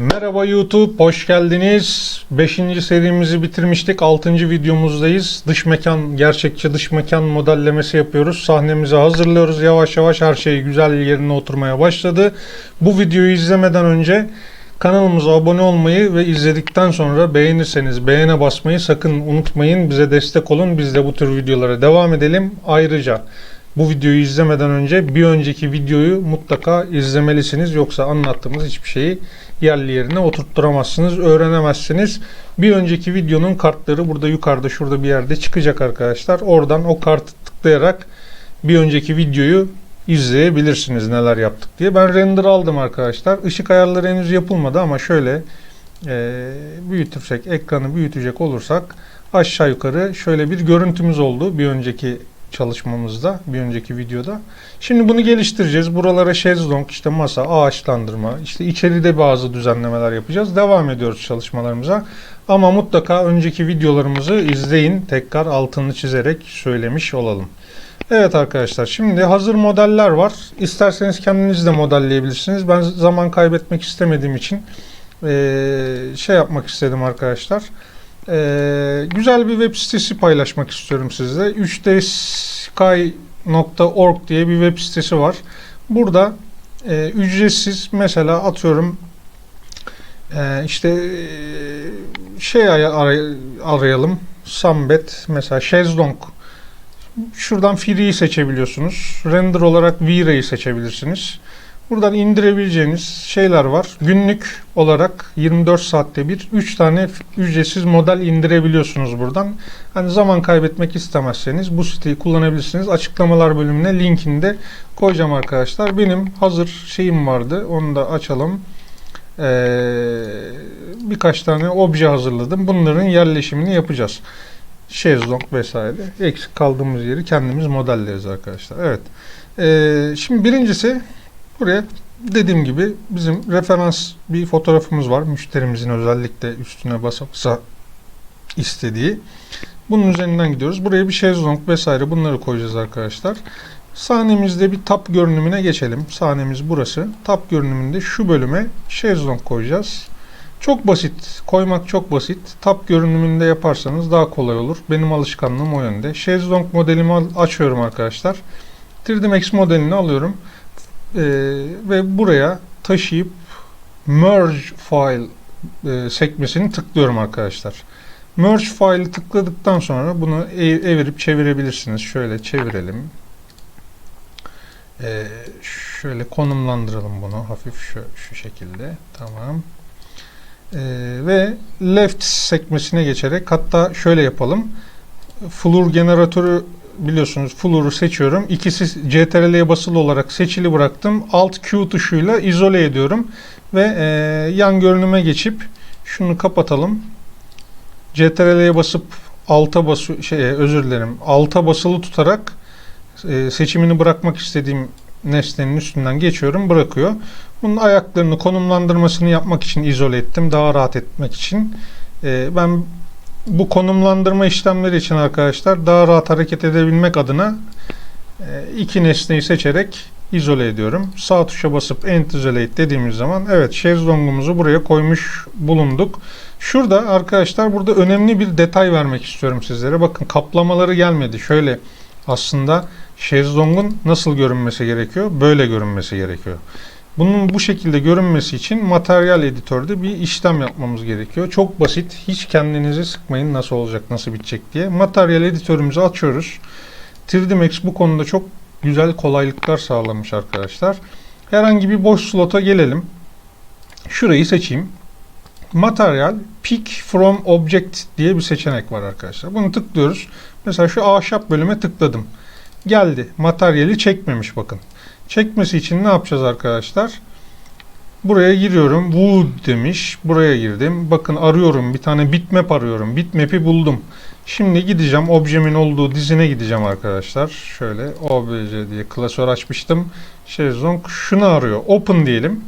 Merhaba YouTube, hoş geldiniz. 5. serimizi bitirmiştik. 6. videomuzdayız. Dış mekan, gerçekçi dış mekan modellemesi yapıyoruz. Sahnemizi hazırlıyoruz. Yavaş yavaş her şey güzel yerine oturmaya başladı. Bu videoyu izlemeden önce kanalımıza abone olmayı ve izledikten sonra beğenirseniz beğene basmayı sakın unutmayın. Bize destek olun. Biz de bu tür videolara devam edelim. Ayrıca bu videoyu izlemeden önce bir önceki videoyu mutlaka izlemelisiniz. Yoksa anlattığımız hiçbir şeyi yerli yerine oturtturamazsınız, öğrenemezsiniz. Bir önceki videonun kartları burada yukarıda şurada bir yerde çıkacak arkadaşlar. Oradan o kartı tıklayarak bir önceki videoyu izleyebilirsiniz neler yaptık diye. Ben render aldım arkadaşlar. Işık ayarları henüz yapılmadı ama şöyle e, büyütürsek, ekranı büyütecek olursak aşağı yukarı şöyle bir görüntümüz oldu bir önceki çalışmamızda, bir önceki videoda. Şimdi bunu geliştireceğiz. Buralara şezlong, işte masa, ağaçlandırma, işte içeride bazı düzenlemeler yapacağız. Devam ediyoruz çalışmalarımıza. Ama mutlaka önceki videolarımızı izleyin. Tekrar altını çizerek söylemiş olalım. Evet arkadaşlar şimdi hazır modeller var. İsterseniz kendiniz de modelleyebilirsiniz. Ben zaman kaybetmek istemediğim için şey yapmak istedim arkadaşlar. Ee, güzel bir web sitesi paylaşmak istiyorum sizle. 3dsky.org diye bir web sitesi var. Burada e, ücretsiz mesela atıyorum e, işte e, şey ay- aray- arayalım. Sambet mesela şezlong. Şuradan free'yi seçebiliyorsunuz. Render olarak V-Ray'i seçebilirsiniz. Buradan indirebileceğiniz şeyler var. Günlük olarak 24 saatte bir 3 tane ücretsiz model indirebiliyorsunuz buradan. Hani zaman kaybetmek istemezseniz bu siteyi kullanabilirsiniz. Açıklamalar bölümüne linkini de koyacağım arkadaşlar. Benim hazır şeyim vardı. Onu da açalım. Ee, birkaç tane obje hazırladım. Bunların yerleşimini yapacağız. Şezlong vesaire. Eksik kaldığımız yeri kendimiz modelleriz arkadaşlar. Evet. Ee, şimdi birincisi Buraya dediğim gibi bizim referans bir fotoğrafımız var. Müşterimizin özellikle üstüne basapsa istediği. Bunun üzerinden gidiyoruz. Buraya bir şezlong vesaire bunları koyacağız arkadaşlar. Sahnemizde bir tap görünümüne geçelim. Sahnemiz burası. Tap görünümünde şu bölüme şezlong koyacağız. Çok basit. Koymak çok basit. Tap görünümünde yaparsanız daha kolay olur. Benim alışkanlığım o yönde. Şezlong modelimi açıyorum arkadaşlar. 3D Max modelini alıyorum. Ee, ve buraya taşıyıp merge file e, sekmesini tıklıyorum arkadaşlar. Merge file'ı tıkladıktan sonra bunu e- evirip çevirebilirsiniz. Şöyle çevirelim. Ee, şöyle konumlandıralım bunu hafif şu, şu şekilde. Tamam. Ee, ve left sekmesine geçerek hatta şöyle yapalım. Flur generatörü biliyorsunuz Flur'u seçiyorum. İkisi CTRL'ye basılı olarak seçili bıraktım. Alt Q tuşuyla izole ediyorum. Ve e, yan görünüme geçip şunu kapatalım. CTRL'ye basıp alta bası şey özür dilerim. Alta basılı tutarak e, seçimini bırakmak istediğim nesnenin üstünden geçiyorum. Bırakıyor. Bunun ayaklarını konumlandırmasını yapmak için izole ettim. Daha rahat etmek için. E, ben bu konumlandırma işlemleri için arkadaşlar daha rahat hareket edebilmek adına e, iki nesneyi seçerek izole ediyorum. Sağ tuşa basıp End Isolate dediğimiz zaman evet şezlongumuzu buraya koymuş bulunduk. Şurada arkadaşlar burada önemli bir detay vermek istiyorum sizlere. Bakın kaplamaları gelmedi. Şöyle aslında şezlongun nasıl görünmesi gerekiyor? Böyle görünmesi gerekiyor. Bunun bu şekilde görünmesi için materyal editörde bir işlem yapmamız gerekiyor. Çok basit. Hiç kendinizi sıkmayın nasıl olacak, nasıl bitecek diye. Materyal editörümüzü açıyoruz. 3D Max bu konuda çok güzel kolaylıklar sağlamış arkadaşlar. Herhangi bir boş slota gelelim. Şurayı seçeyim. Materyal Pick from Object diye bir seçenek var arkadaşlar. Bunu tıklıyoruz. Mesela şu ahşap bölüme tıkladım. Geldi. Materyali çekmemiş bakın. Çekmesi için ne yapacağız arkadaşlar? Buraya giriyorum. Wood demiş. Buraya girdim. Bakın arıyorum. Bir tane bitmap arıyorum. Bitmap'i buldum. Şimdi gideceğim. Objemin olduğu dizine gideceğim arkadaşlar. Şöyle obj diye klasör açmıştım. Şezlong şunu arıyor. Open diyelim.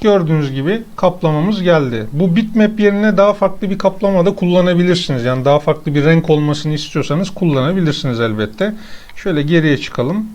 Gördüğünüz gibi kaplamamız geldi. Bu bitmap yerine daha farklı bir kaplama da kullanabilirsiniz. Yani daha farklı bir renk olmasını istiyorsanız kullanabilirsiniz elbette. Şöyle geriye çıkalım.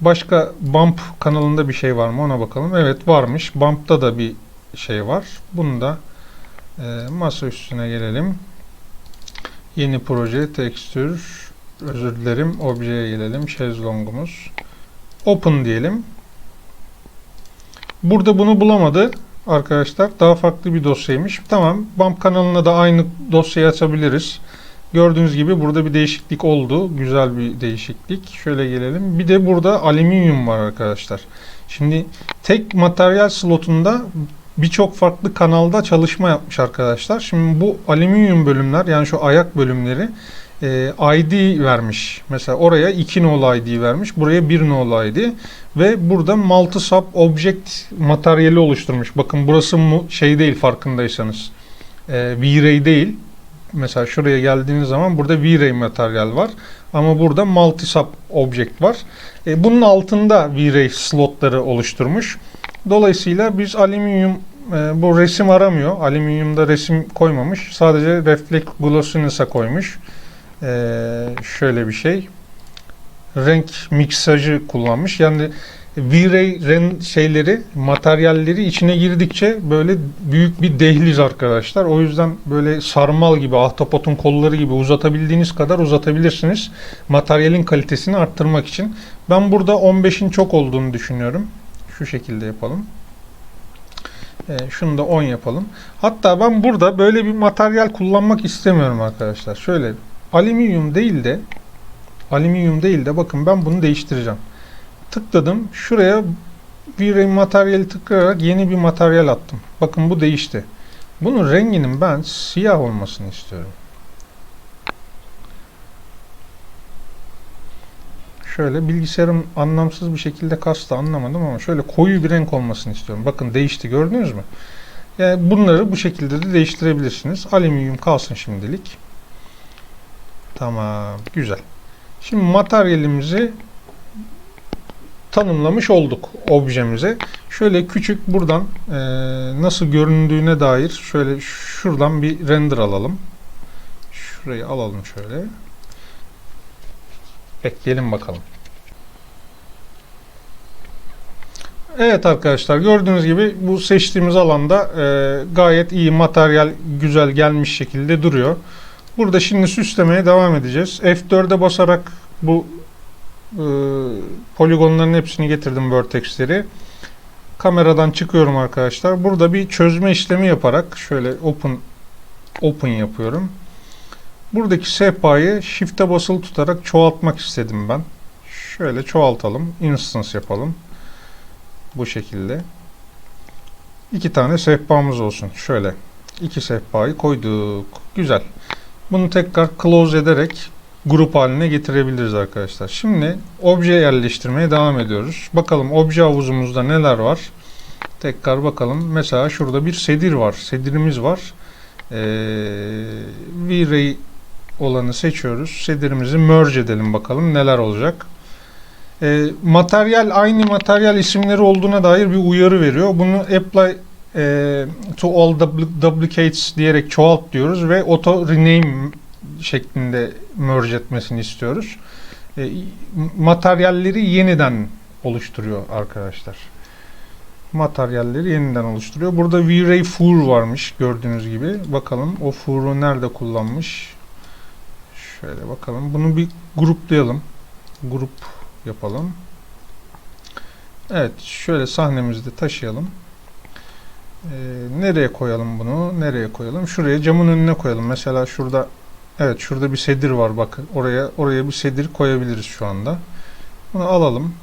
Başka Bump kanalında bir şey var mı ona bakalım. Evet varmış. Bump'ta da bir şey var. Bunu da e, masa üstüne gelelim. Yeni proje, tekstür, özür dilerim, objeye gelelim. Şezlongumuz. Open diyelim. Burada bunu bulamadı arkadaşlar. Daha farklı bir dosyaymış. Tamam. BAMP kanalına da aynı dosyayı açabiliriz. Gördüğünüz gibi burada bir değişiklik oldu. Güzel bir değişiklik. Şöyle gelelim. Bir de burada alüminyum var arkadaşlar. Şimdi tek materyal slotunda birçok farklı kanalda çalışma yapmış arkadaşlar. Şimdi bu alüminyum bölümler yani şu ayak bölümleri e, ID vermiş. Mesela oraya 2 nolu ID vermiş. Buraya 1 nolu ID. Ve burada multi sub object materyali oluşturmuş. Bakın burası mu şey değil farkındaysanız. E, V-Ray değil. Mesela şuraya geldiğiniz zaman burada V-Ray materyal var. Ama burada multi sub object var. E, bunun altında V-Ray slotları oluşturmuş. Dolayısıyla biz alüminyum e, bu resim aramıyor. Alüminyumda resim koymamış. Sadece reflect glossiness'a koymuş. E, şöyle bir şey. Renk miksajı kullanmış. Yani V-Ray ren şeyleri, materyalleri içine girdikçe böyle büyük bir dehliz arkadaşlar. O yüzden böyle sarmal gibi, ahtapotun kolları gibi uzatabildiğiniz kadar uzatabilirsiniz. Materyalin kalitesini arttırmak için. Ben burada 15'in çok olduğunu düşünüyorum. Şu şekilde yapalım. E, şunu da 10 yapalım. Hatta ben burada böyle bir materyal kullanmak istemiyorum arkadaşlar. Şöyle alüminyum değil de alüminyum değil de bakın ben bunu değiştireceğim. Tıkladım. Şuraya bir materyali tıklayarak yeni bir materyal attım. Bakın bu değişti. Bunun renginin ben siyah olmasını istiyorum. Şöyle bilgisayarım anlamsız bir şekilde kastı anlamadım ama şöyle koyu bir renk olmasını istiyorum. Bakın değişti gördünüz mü? Yani bunları bu şekilde de değiştirebilirsiniz. Alüminyum kalsın şimdilik. Tamam güzel. Şimdi materyalimizi tanımlamış olduk objemize. Şöyle küçük buradan e, nasıl göründüğüne dair şöyle şuradan bir render alalım. Şurayı alalım şöyle. Bekleyelim bakalım. Evet arkadaşlar gördüğünüz gibi bu seçtiğimiz alanda e, gayet iyi materyal güzel gelmiş şekilde duruyor. Burada şimdi süslemeye devam edeceğiz. F4'e basarak bu e, poligonların hepsini getirdim vertexleri. Kameradan çıkıyorum arkadaşlar. Burada bir çözme işlemi yaparak şöyle open open yapıyorum. Buradaki sehpayı shift'e basılı tutarak çoğaltmak istedim ben. Şöyle çoğaltalım. Instance yapalım. Bu şekilde. İki tane sehpamız olsun. Şöyle. iki sehpayı koyduk. Güzel. Bunu tekrar close ederek grup haline getirebiliriz arkadaşlar. Şimdi obje yerleştirmeye devam ediyoruz. Bakalım obje havuzumuzda neler var. Tekrar bakalım. Mesela şurada bir sedir var. Sedirimiz var. Ee, V-Ray olanı seçiyoruz. Sedirimizi merge edelim bakalım neler olacak. E, materyal aynı materyal isimleri olduğuna dair bir uyarı veriyor. Bunu apply e, to all duplicates diyerek çoğalt diyoruz ve auto rename şeklinde merge etmesini istiyoruz. E, materyalleri yeniden oluşturuyor arkadaşlar. Materyalleri yeniden oluşturuyor. Burada V-Ray Fur varmış gördüğünüz gibi. Bakalım o Fur'u nerede kullanmış. Şöyle bakalım. Bunu bir gruplayalım. Grup yapalım. Evet. Şöyle sahnemizde taşıyalım. Ee, nereye koyalım bunu? Nereye koyalım? Şuraya camın önüne koyalım. Mesela şurada evet şurada bir sedir var. Bakın oraya oraya bir sedir koyabiliriz şu anda. Bunu alalım.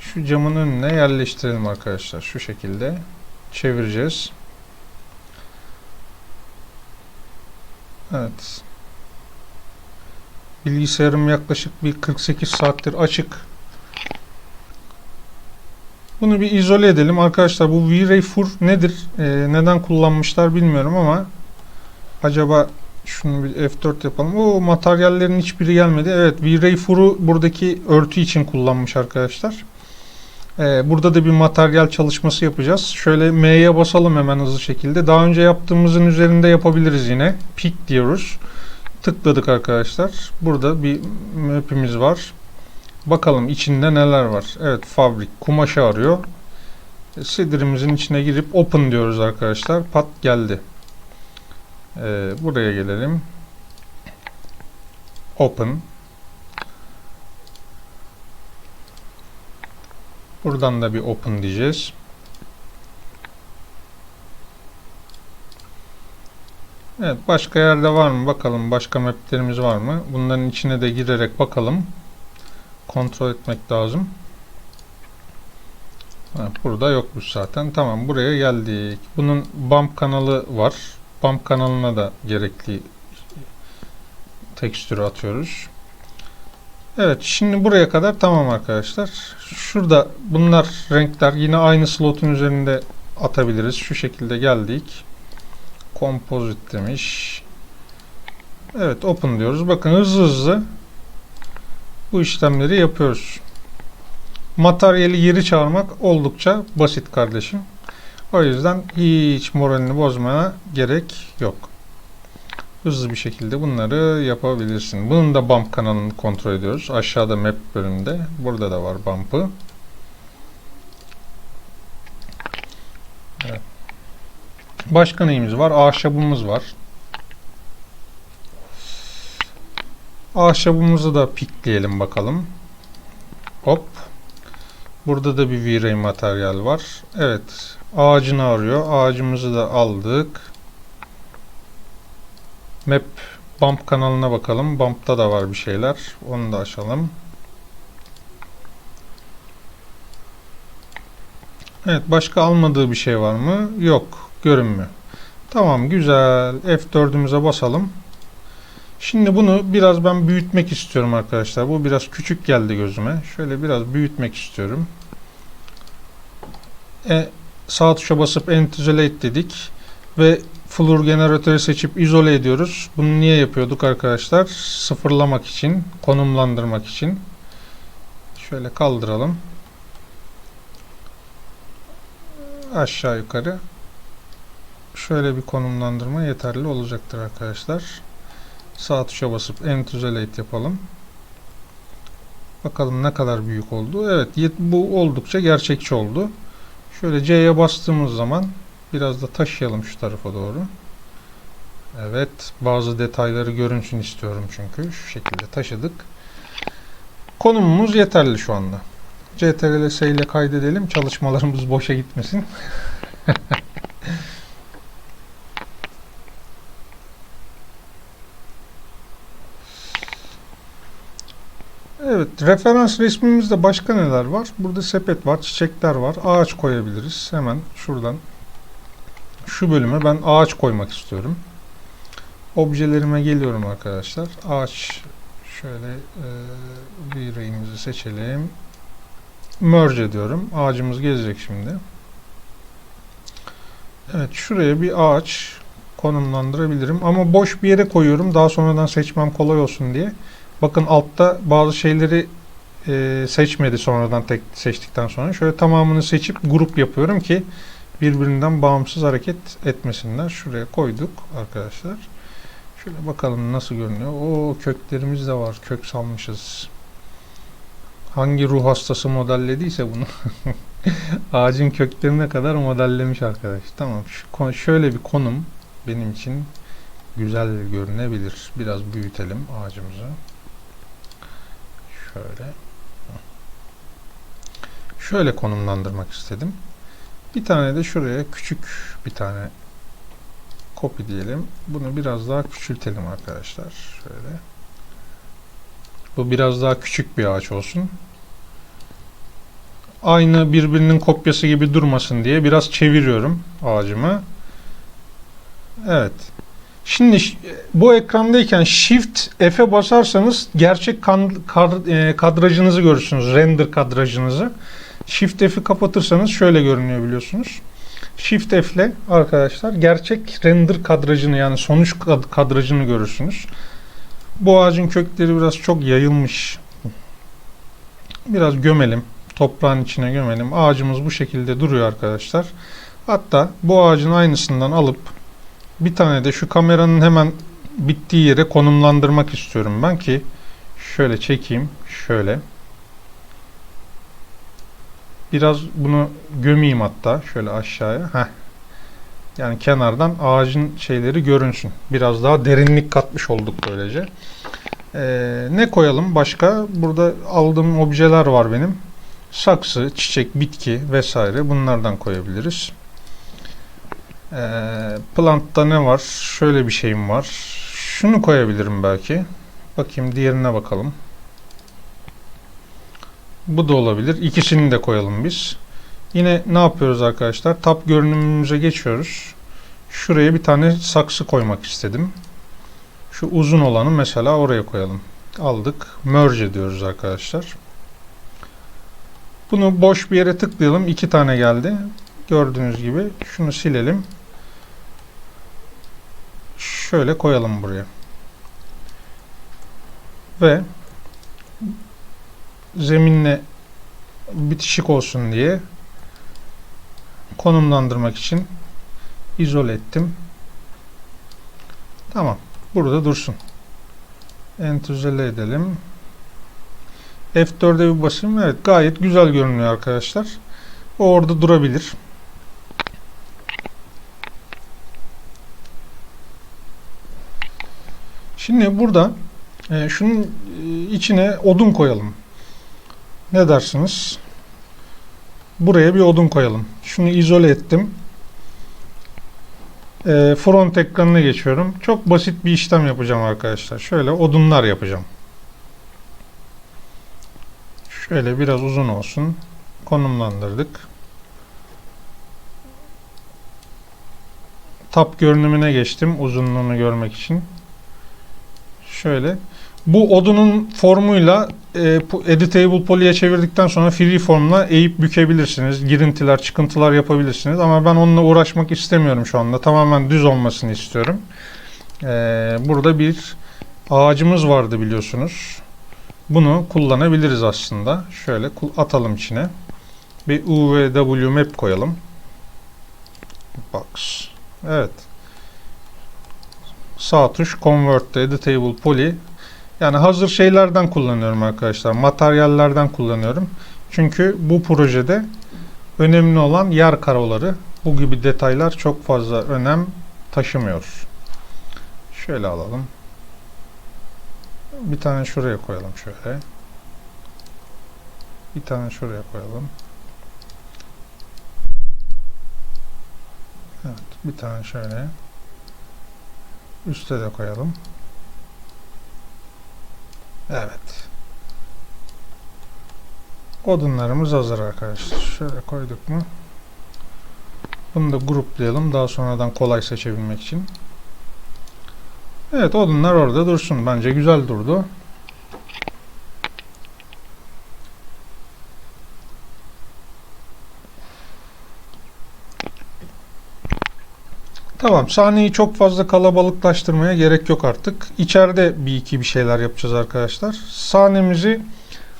Şu camın önüne yerleştirelim arkadaşlar. Şu şekilde çevireceğiz. Evet. Bilgisayarım yaklaşık bir 48 saattir açık. Bunu bir izole edelim. Arkadaşlar bu V-Ray Fur nedir? Ee, neden kullanmışlar bilmiyorum ama acaba şunu bir F4 yapalım. O materyallerin hiçbiri gelmedi. Evet V-Ray Fur'u buradaki örtü için kullanmış arkadaşlar. Ee, burada da bir materyal çalışması yapacağız. Şöyle M'ye basalım hemen hızlı şekilde. Daha önce yaptığımızın üzerinde yapabiliriz yine. Pick diyoruz. Tıkladık arkadaşlar. Burada bir map'imiz var. Bakalım içinde neler var. Evet fabrik kumaşı arıyor. Sedir'imizin içine girip open diyoruz arkadaşlar. Pat geldi. Ee, buraya gelelim. Open. Buradan da bir open diyeceğiz. Evet başka yerde var mı bakalım başka maplerimiz var mı? Bunların içine de girerek bakalım. Kontrol etmek lazım. Ha, burada yokmuş zaten. Tamam buraya geldik. Bunun bump kanalı var. Bump kanalına da gerekli tekstürü atıyoruz. Evet şimdi buraya kadar tamam arkadaşlar. Şurada bunlar renkler yine aynı slotun üzerinde atabiliriz. Şu şekilde geldik. Composite demiş. Evet open diyoruz. Bakın hızlı hızlı bu işlemleri yapıyoruz. Materyali geri çağırmak oldukça basit kardeşim. O yüzden hiç moralini bozmana gerek yok. Hızlı bir şekilde bunları yapabilirsin. Bunun da bump kanalını kontrol ediyoruz. Aşağıda map bölümünde. Burada da var bump'ı. Başka neyimiz var? Ahşabımız var. Ahşabımızı da pikleyelim bakalım. Hop. Burada da bir V-Ray materyal var. Evet. Ağacını arıyor. Ağacımızı da aldık. Map Bump kanalına bakalım. Bump'ta da var bir şeyler. Onu da açalım. Evet. Başka almadığı bir şey var mı? Yok. Görünmüyor. Tamam. Güzel. F4'ümüze basalım. Şimdi bunu biraz ben büyütmek istiyorum arkadaşlar. Bu biraz küçük geldi gözüme. Şöyle biraz büyütmek istiyorum. E, sağ tuşa basıp Isolate dedik. Ve Floor generatörü seçip izole ediyoruz. Bunu niye yapıyorduk arkadaşlar? Sıfırlamak için, konumlandırmak için. Şöyle kaldıralım. Aşağı yukarı. Şöyle bir konumlandırma yeterli olacaktır arkadaşlar. Sağ tuşa basıp End Isolate yapalım. Bakalım ne kadar büyük oldu. Evet bu oldukça gerçekçi oldu. Şöyle C'ye bastığımız zaman biraz da taşıyalım şu tarafa doğru. Evet bazı detayları görünsün istiyorum çünkü. Şu şekilde taşıdık. Konumumuz yeterli şu anda. CTRL-S ile kaydedelim. Çalışmalarımız boşa gitmesin. Referans resmimizde başka neler var? Burada sepet var, çiçekler var, ağaç koyabiliriz. Hemen şuradan şu bölüme ben ağaç koymak istiyorum. Objelerime geliyorum arkadaşlar. Ağaç şöyle e, bir rengimizi seçelim. Merge ediyorum. Ağacımız gelecek şimdi. Evet, şuraya bir ağaç konumlandırabilirim ama boş bir yere koyuyorum. Daha sonradan seçmem kolay olsun diye. Bakın altta bazı şeyleri e, seçmedi sonradan tek seçtikten sonra. Şöyle tamamını seçip grup yapıyorum ki birbirinden bağımsız hareket etmesinler. Şuraya koyduk arkadaşlar. Şöyle bakalım nasıl görünüyor. O köklerimiz de var. Kök salmışız. Hangi ruh hastası modellediyse bunu. Ağacın köklerine kadar modellemiş arkadaş. Tamam. Şu, şöyle bir konum benim için güzel görünebilir. Biraz büyütelim ağacımızı. Şöyle. Şöyle konumlandırmak istedim. Bir tane de şuraya küçük bir tane copy diyelim. Bunu biraz daha küçültelim arkadaşlar. Şöyle. Bu biraz daha küçük bir ağaç olsun. Aynı birbirinin kopyası gibi durmasın diye biraz çeviriyorum ağacımı. Evet. Şimdi bu ekrandayken Shift F'e basarsanız gerçek e, kadrajınızı görürsünüz. Render kadrajınızı. Shift F'i kapatırsanız şöyle görünüyor biliyorsunuz. Shift F ile arkadaşlar gerçek render kadrajını yani sonuç kadrajını görürsünüz. Bu ağacın kökleri biraz çok yayılmış. Biraz gömelim. Toprağın içine gömelim. Ağacımız bu şekilde duruyor arkadaşlar. Hatta bu ağacın aynısından alıp bir tane de şu kameranın hemen bittiği yere konumlandırmak istiyorum ben ki şöyle çekeyim. Şöyle. Biraz bunu gömeyim hatta şöyle aşağıya. Heh. Yani kenardan ağacın şeyleri görünsün. Biraz daha derinlik katmış olduk böylece. Ee, ne koyalım başka? Burada aldığım objeler var benim. Saksı, çiçek, bitki vesaire bunlardan koyabiliriz. Ee, plantta ne var? Şöyle bir şeyim var. Şunu koyabilirim belki. Bakayım diğerine bakalım. Bu da olabilir. İkisini de koyalım biz. Yine ne yapıyoruz arkadaşlar? Tab görünümümüze geçiyoruz. Şuraya bir tane saksı koymak istedim. Şu uzun olanı mesela oraya koyalım. Aldık. Merge ediyoruz arkadaşlar. Bunu boş bir yere tıklayalım. İki tane geldi. Gördüğünüz gibi. Şunu silelim. Şöyle koyalım buraya. Ve zeminle bitişik olsun diye konumlandırmak için izole ettim. Tamam. Burada dursun. Entüzele edelim. F4'e bir basayım. Evet gayet güzel görünüyor arkadaşlar. O orada durabilir. Şimdi burada e, şunun e, içine odun koyalım. Ne dersiniz? Buraya bir odun koyalım. Şunu izole ettim. E, front ekranına geçiyorum. Çok basit bir işlem yapacağım arkadaşlar. Şöyle odunlar yapacağım. Şöyle biraz uzun olsun. Konumlandırdık. Tab görünümüne geçtim uzunluğunu görmek için. Şöyle. Bu odunun formuyla e, editable poly'e çevirdikten sonra freeform'la eğip bükebilirsiniz. Girintiler, çıkıntılar yapabilirsiniz. Ama ben onunla uğraşmak istemiyorum şu anda. Tamamen düz olmasını istiyorum. E, burada bir ağacımız vardı biliyorsunuz. Bunu kullanabiliriz aslında. Şöyle atalım içine. Bir UVW map koyalım. Box. Evet. Sağ tuş Convert to Editable Poly. Yani hazır şeylerden kullanıyorum arkadaşlar. Materyallerden kullanıyorum. Çünkü bu projede önemli olan yer karoları. Bu gibi detaylar çok fazla önem taşımıyor. Şöyle alalım. Bir tane şuraya koyalım şöyle. Bir tane şuraya koyalım. Evet, bir tane şöyle. Üste de koyalım. Evet. Odunlarımız hazır arkadaşlar. Şöyle koyduk mu? Bunu da gruplayalım daha sonradan kolay seçebilmek için. Evet odunlar orada dursun. Bence güzel durdu. Tamam sahneyi çok fazla kalabalıklaştırmaya gerek yok artık. İçeride bir iki bir şeyler yapacağız arkadaşlar. Sahnemizi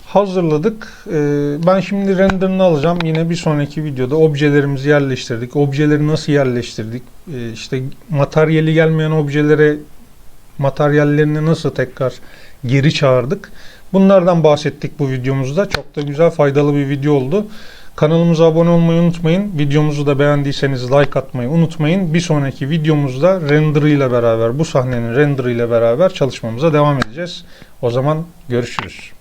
hazırladık. Ee, ben şimdi renderını alacağım. Yine bir sonraki videoda objelerimizi yerleştirdik. Objeleri nasıl yerleştirdik? Ee, işte materyali gelmeyen objelere materyallerini nasıl tekrar geri çağırdık. Bunlardan bahsettik bu videomuzda. Çok da güzel faydalı bir video oldu. Kanalımıza abone olmayı unutmayın. Videomuzu da beğendiyseniz like atmayı unutmayın. Bir sonraki videomuzda render ile beraber bu sahnenin render ile beraber çalışmamıza devam edeceğiz. O zaman görüşürüz.